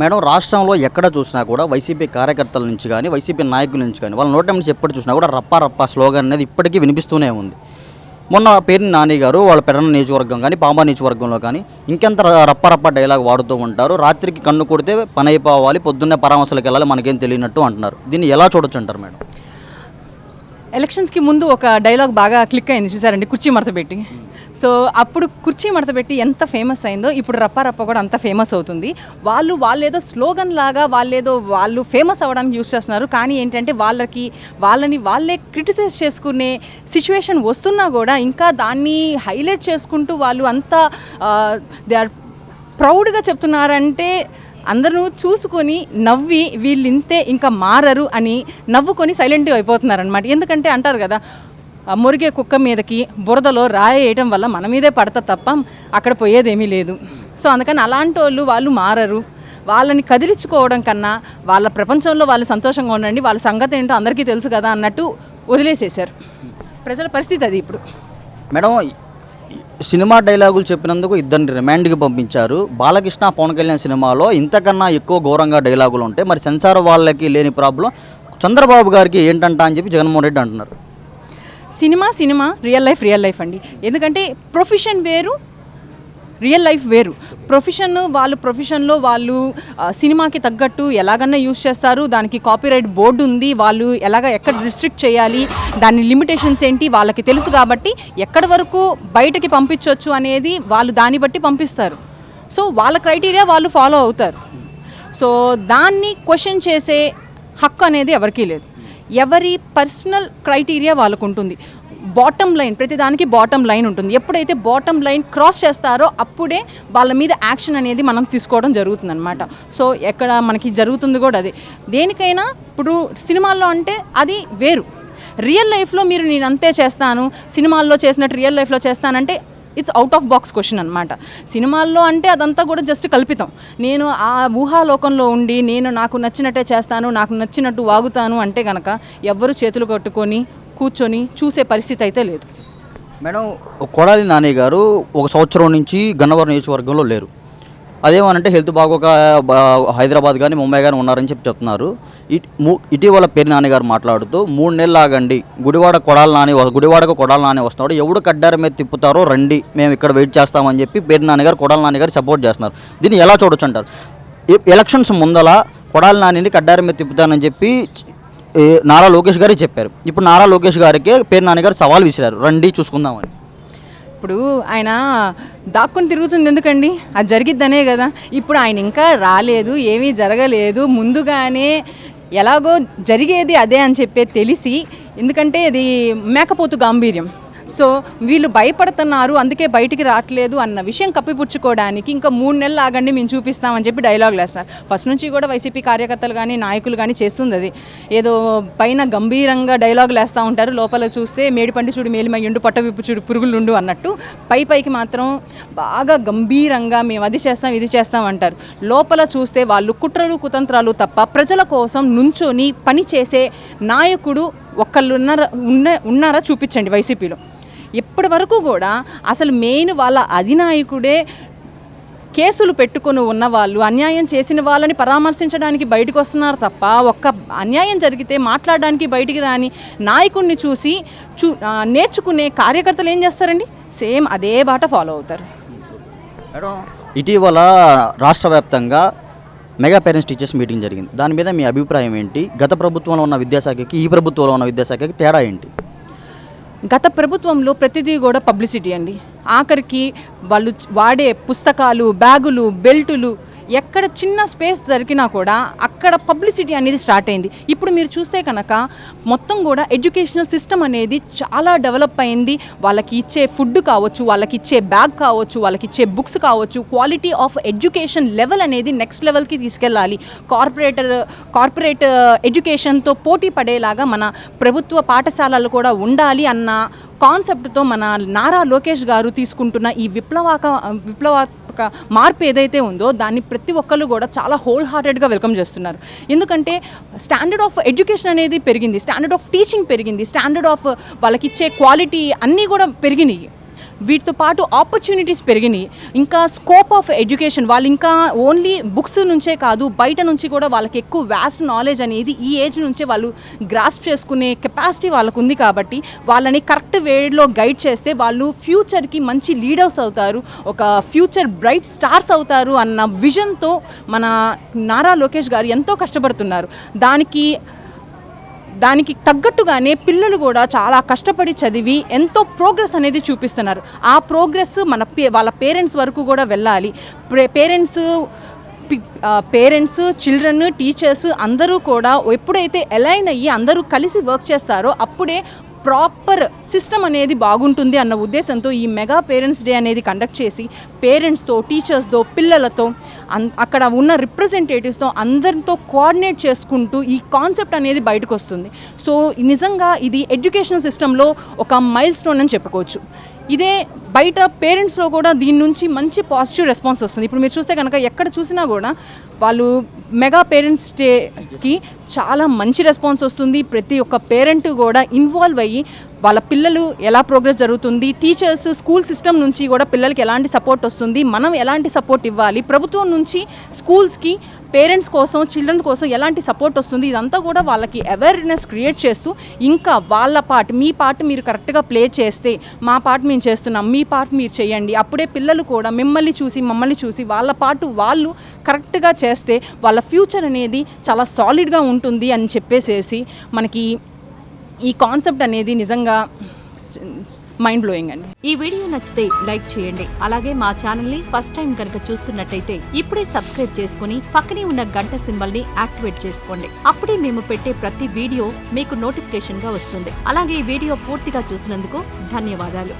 Madam రాష్ట్రంలో ఎక్కడ చూసినా కూడా వైసీపీ కార్యకర్తల నుంచి కానీ వైసీపీ నాయకుల నుంచి కానీ వాళ్ళ నోట నుంచి ఎప్పుడు చూసినా కూడా రప్పా రప్పా స్లోగన్ అనేది ఇప్పటికీ వినిపిస్తూనే ఉంది. మొన్న పేరుని నాని గారు వాళ్ళ పెరణ నియోజకవర్గం కానీ పాంబా నియోజకవర్గంలో కానీ ఇంకెంత రప్ప రప్ప డైలాగ్ వాడుతూ ఉంటారు. రాత్రికి కన్ను కొడితే పని అయిపోవాలి పొద్దున్నే పరామర్శలకు వెళ్ళాలి మనకేం తెలియనట్టు అంటున్నారు. దీన్ని ఎలా చూడొచ్చు అంటారు మేడం? ఎలక్షన్స్కి ముందు ఒక డైలాగ్ బాగా క్లిక్ అయింది చూసారండి? కుర్చీ మడత పెట్టి. సో అప్పుడు కుర్చీ మడత పెట్టి ఎంత ఫేమస్ అయిందో ఇప్పుడు రప్ప రప్ప కూడా అంత ఫేమస్ అవుతుంది. వాళ్ళు వాళ్ళేదో స్లోగన్ లాగా వాళ్ళేదో వాళ్ళు ఫేమస్ అవ్వడానికి యూస్ చేస్తున్నారు. కానీ ఏంటంటే వాళ్ళకి వాళ్ళని వాళ్ళే క్రిటిసైజ్ చేసుకునే సిచ్యువేషన్ వస్తున్నా కూడా ఇంకా దాన్ని హైలైట్ చేసుకుంటూ వాళ్ళు అంతా దే ఆర్ ప్రౌడ్గా చెప్తున్నారంటే అందరూ చూసుకొని నవ్వి వీళ్ళింతే ఇంకా మారరు అని నవ్వుకొని సైలెంట్గా అయిపోతున్నారనమాట ఎందుకంటే అంటారు కదా మురిగే కుక్క మీదకి బురదలో రాయి వేయటం వల్ల మన మీదే పడతా తప్ప అక్కడ పోయేదేమీ లేదు. సో అందుకని అలాంటి వాళ్ళు వాళ్ళు మారరు. వాళ్ళని కదిలించుకోవడం కన్నా వాళ్ళ ప్రపంచంలో వాళ్ళు సంతోషంగా ఉండండి వాళ్ళ సంగతి ఏంటో అందరికీ తెలుసు కదా అన్నట్టు వదిలేసేశారు. ప్రజల పరిస్థితి అది ఇప్పుడు. మేడం సినిమా డైలాగులు చెప్పినందుకు ఇద్దరిని రిమాండ్కి పంపించారు. బాలకృష్ణ పవన్ కళ్యాణ్ సినిమాలో ఇంతకన్నా ఎక్కువ ఘోరంగా డైలాగులు ఉంటాయి. మరి సెన్సార్ వాళ్ళకి లేని ప్రాబ్లం చంద్రబాబు గారికి ఏంటంట అని చెప్పి జగన్మోహన్ రెడ్డి అంటున్నారు. Cinema cinema real life real life అండి. ఎందుకంటే ప్రొఫెషన్ వేరు రియల్ లైఫ్ వేరు. ప్రొఫెషన్ వాళ్ళు ప్రొఫెషన్లో వాళ్ళు సినిమాకి తగ్గట్టు ఎలాగన్నా యూస్ చేస్తారు. దానికి కాపీరైట్ బోర్డు ఉంది. వాళ్ళు ఎలాగ ఎక్కడ రిస్ట్రిక్ట్ చేయాలి? దాని లిమిటేషన్స్ ఏంటి? వాళ్ళకి తెలుసు కాబట్టి ఎక్కడి వరకు బయటకి పంపించవచ్చు అనేది వాళ్ళు దాన్ని బట్టి పంపిస్తారు. సో వాళ్ళ క్రైటీరియా వాళ్ళు ఫాలో అవుతారు. సో దాన్ని క్వశ్చన్ చేసే హక్కు అనేది ఎవరికీ లేదు. ఎవరి పర్సనల్ క్రైటీరియా వాళ్ళకు ఉంటుంది బాటమ్ లైన్ ప్రతిదానికి బాటమ్ లైన్ ఉంటుంది. ఎప్పుడైతే బాటమ్ లైన్ క్రాస్ చేస్తారో అప్పుడే వాళ్ళ మీద యాక్షన్ అనేది మనం తీసుకోవడం జరుగుతుంది అనమాట సో ఎక్కడ మనకి జరుగుతుంది కూడా అది. దేనికైనా ఇప్పుడు సినిమాల్లో అంటే అది వేరు. రియల్ లైఫ్లో మీరు నేను అంతే చేస్తాను సినిమాల్లో చేసినట్టు రియల్ లైఫ్లో చేస్తానంటే it's out of box question అనమాట సినిమాల్లో అంటే అదంతా కూడా జస్ట్ కల్పితం. నేను ఆ ఊహాలోకంలో ఉండి నేను నాకు నచ్చినట్టే చేస్తాను నాకు నచ్చినట్టు వాగుతాను అంటే కనుక ఎవ్వరు చేతులు కట్టుకొని కూర్చొని చూసే పరిస్థితి అయితే లేదు. మేడం కొడాలి నాని గారు ఒక సంవత్సరం నుంచి గన్నవరం నియోజకవర్గంలో లేరు. అదేమనంటే హెల్త్ బాగోక బా- హైదరాబాద్ కానీ ముంబై కానీ ఉన్నారని చెప్పి చెప్తున్నారు. ఇట్- ము- ఇటీవల పేరు నాన్నగారు మాట్లాడుతూ మూడు నెలలు ఆగండి. గుడివాడ కొడాలి నాని గుడివాడకు కొడాలి నాని వస్తున్నాడు. ఎవడు కడ్డారి మీద తిప్పుతారో రండి మేము ఇక్కడ వెయిట్ చేస్తామని చెప్పి పేరు నాన్నగారు కొడాలి నాన్నగారు సపోర్ట్ చేస్తున్నారు. దీన్ని ఎలా చూడొచ్చు అంటారు? ఎలక్షన్స్ ముందల కొడాలి నానిని కడ్డారి మీద తిప్పుతానని చెప్పి నారా లోకేష్ గారే చెప్పారు. ఇప్పుడు నారా లోకేష్ గారికి పేరు నాన్నగారు సవాల్ విసిరారు. రండి చూసుకుందామని. ఇప్పుడు ఆయన దాక్కుని తిరుగుతుంది ఎందుకండి? అది జరిగిద్దనే కదా. ఇప్పుడు ఆయన ఇంకా రాలేదు ఏమీ జరగలేదు. ముందుగానే ఎలాగో జరిగేది అదే అని చెప్పే తెలిసి ఎందుకంటే ఇది మేకపోతు గాంభీర్యం. సో వీళ్ళు భయపడుతున్నారు అందుకే బయటికి రావట్లేదు అన్న విషయం కప్పిపుచ్చుకోవడానికి ఇంకా మూడు నెలలు ఆగండి మేము చూపిస్తామని చెప్పి డైలాగులు వేస్తారు ఫస్ట్ నుంచి కూడా వైసీపీ కార్యకర్తలు కానీ నాయకులు కానీ చేస్తుంది అది. ఏదో పైన గంభీరంగా డైలాగులు వేస్తూ ఉంటారు లోపల చూస్తే మేడిపండి చూడు మేలిమయ్యుండు పట్ట విప్పు చూడు పురుగులుండు అన్నట్టు పై పైకి మాత్రం బాగా గంభీరంగా మేము అది చేస్తాం ఇది చేస్తాం అంటారు. లోపల చూస్తే వాళ్ళు కుట్రలు కుతంత్రాలు తప్ప ప్రజల కోసం నుంచొని పని చేసే నాయకుడు ఒకళ్ళు ఉన్నారా ఉన్న ఉన్నారా చూపించండి వైసీపీలో ఇప్పటి వరకు కూడా అసలు మెయిన్ వాళ్ళ అధినాయకుడే కేసులు పెట్టుకొని ఉన్న వాళ్ళు అన్యాయం చేసిన వాళ్ళని పరామర్శించడానికి బయటకు వస్తున్నారు తప్ప ఒక్క అన్యాయం జరిగితే మాట్లాడడానికి బయటికి రాని నాయకుడిని చూసి చూ నేర్చుకునే కార్యకర్తలు ఏం చేస్తారండి? సేమ్ అదే బాట ఫాలో అవుతారు. మేడం ఇటీవల రాష్ట్ర వ్యాప్తంగా మెగా పేరెంట్స్ టీచర్స్ మీటింగ్ జరిగింది. దాని మీద మీ అభిప్రాయం ఏంటి? గత ప్రభుత్వంలో ఉన్న విద్యాశాఖకి ఈ ప్రభుత్వంలో ఉన్న విద్యాశాఖకి తేడా ఏంటి? గత ప్రభుత్వంలో ప్రతిదీ కూడా పబ్లిసిటీ అండి. ఆఖరికి వాళ్ళు వాడే పుస్తకాలు బ్యాగులు బెల్టులు ఎక్కడ చిన్న స్పేస్ దొరికినా కూడా అక్కడ పబ్లిసిటీ అనేది స్టార్ట్ అయింది. ఇప్పుడు మీరు చూస్తే కనుక మొత్తం కూడా ఎడ్యుకేషనల్ సిస్టమ్ అనేది చాలా డెవలప్ అయింది. వాళ్ళకి ఇచ్చే ఫుడ్ కావచ్చు వాళ్ళకి ఇచ్చే బ్యాగ్ కావచ్చు వాళ్ళకి ఇచ్చే బుక్స్ కావచ్చు క్వాలిటీ ఆఫ్ ఎడ్యుకేషన్ లెవెల్ అనేది నెక్స్ట్ లెవెల్కి తీసుకెళ్ళాలి. కార్పొరేటర్ కార్పొరేట్ ఎడ్యుకేషన్తో పోటీ పడేలాగా మన ప్రభుత్వ పాఠశాలలు కూడా ఉండాలి అన్న కాన్సెప్ట్తో మన నారా లోకేష్ గారు తీసుకుంటున్న ఈ విప్లవాక విప్లవాత్మక మార్పు ఏదైతే ఉందో దాన్ని ప్రతి ఒక్కళ్ళు కూడా చాలా హోల్ హార్టెడ్గా వెల్కమ్ చేస్తున్నారు. ఎందుకంటే స్టాండర్డ్ ఆఫ్ ఎడ్యుకేషన్ అనేది పెరిగింది స్టాండర్డ్ ఆఫ్ టీచింగ్ పెరిగింది స్టాండర్డ్ ఆఫ్ వాళ్ళకి ఇచ్చే క్వాలిటీ అన్నీ కూడా పెరిగినాయి. వీటితో పాటు ఆపర్చునిటీస్ పెరిగినాయి. ఇంకా స్కోప్ ఆఫ్ ఎడ్యుకేషన్ వాళ్ళు ఇంకా ఓన్లీ బుక్స్ నుంచే కాదు బయట నుంచి కూడా వాళ్ళకి ఎక్కువ వ్యాస్ట్ నాలెడ్జ్ అనేది ఈ ఏజ్ నుంచే వాళ్ళు గ్రాస్ప్ చేసుకునే కెపాసిటీ వాళ్ళకు ఉంది కాబట్టి వాళ్ళని కరెక్ట్ వేలో గైడ్ చేస్తే వాళ్ళు ఫ్యూచర్కి మంచి లీడర్స్ అవుతారు ఒక ఫ్యూచర్ బ్రైట్ స్టార్స్ అవుతారు అన్న విజన్తో మన నారా లోకేష్ గారు ఎంతో కష్టపడుతున్నారు. దానికి దానికి తగ్గట్టుగానే పిల్లలు కూడా చాలా కష్టపడి చదివి ఎంతో ప్రోగ్రెస్ అనేది చూపిస్తున్నారు. ఆ ప్రోగ్రెస్ మన పే వాళ్ళ పేరెంట్స్ వరకు కూడా వెళ్ళాలి. పేరెంట్స్ పేరెంట్స్ చిల్డ్రన్ టీచర్స్ అందరూ కూడా ఎప్పుడైతే అలైన్ అయ్యి అందరూ కలిసి వర్క్ చేస్తారో అప్పుడే ప్రాపర్ సిస్టమ్ అనేది బాగుంటుంది అన్న ఉద్దేశంతో ఈ మెగా పేరెంట్స్ డే అనేది కండక్ట్ చేసి పేరెంట్స్తో టీచర్స్తో పిల్లలతో అన్ అక్కడ ఉన్న రిప్రజెంటేటివ్స్తో అందరితో కోఆర్డినేట్ చేసుకుంటూ ఈ కాన్సెప్ట్ అనేది బయటకు వస్తుంది. సో నిజంగా ఇది ఎడ్యుకేషన్ సిస్టంలో ఒక మైల్ స్టోన్ అని చెప్పుకోవచ్చు. ఇదే బయట పేరెంట్స్లో కూడా దీని నుంచి మంచి పాజిటివ్ రెస్పాన్స్ వస్తుంది. ఇప్పుడు మీరు చూస్తే కనుక ఎక్కడ చూసినా కూడా వాళ్ళు మెగా పేరెంట్స్ డేకి చాలా మంచి రెస్పాన్స్ వస్తుంది. ప్రతి ఒక్క పేరెంట్ కూడా ఇన్వాల్వ్ అయ్యి వాళ్ళ పిల్లలు ఎలా ప్రోగ్రెస్ జరుగుతుంది టీచర్స్ స్కూల్ సిస్టమ్ నుంచి కూడా పిల్లలకి ఎలాంటి సపోర్ట్ వస్తుంది మనం ఎలాంటి సపోర్ట్ ఇవ్వాలి ప్రభుత్వం నుంచి స్కూల్స్కి పేరెంట్స్ కోసం చిల్డ్రన్ కోసం ఎలాంటి సపోర్ట్ వస్తుంది ఇదంతా కూడా వాళ్ళకి అవేర్నెస్ క్రియేట్ చేస్తూ ఇంకా వాళ్ళ పార్ట్ మీ పార్ట్ మీరు కరెక్ట్గా ప్లే చేస్తే మా పార్ట్ మేము చేస్తున్నాం మీ పార్ట్ మీరు చేయండి. అప్పుడే పిల్లలు కూడా మిమ్మల్ని చూసి మమ్మల్ని చూసి వాళ్ళ పాటు వాళ్ళు కరెక్ట్గా చేస్తే వాళ్ళ ఫ్యూచర్ అనేది చాలా సాలిడ్గా ఉంటుంది అని చెప్పేసేసి మనకి ఈ కాన్సెప్ట్ అనేది నిజంగా మైండ్ బ్లోయింగ్ అండి. ఈ వీడియో నచ్చితే లైక్ చేయండి. అలాగే మా ఛానల్ని ఫస్ట్ టైం కనుక చూస్తున్నట్టయితే ఇప్పుడే సబ్స్క్రైబ్ చేసుకుని పక్కనే ఉన్న గంట సింబల్ని యాక్టివేట్ చేసుకోండి. అప్పుడే మేము పెట్టే ప్రతి వీడియో మీకు నోటిఫికేషన్గా వస్తుంది. అలాగే ఈ వీడియో పూర్తిగా చూసినందుకు ధన్యవాదాలు.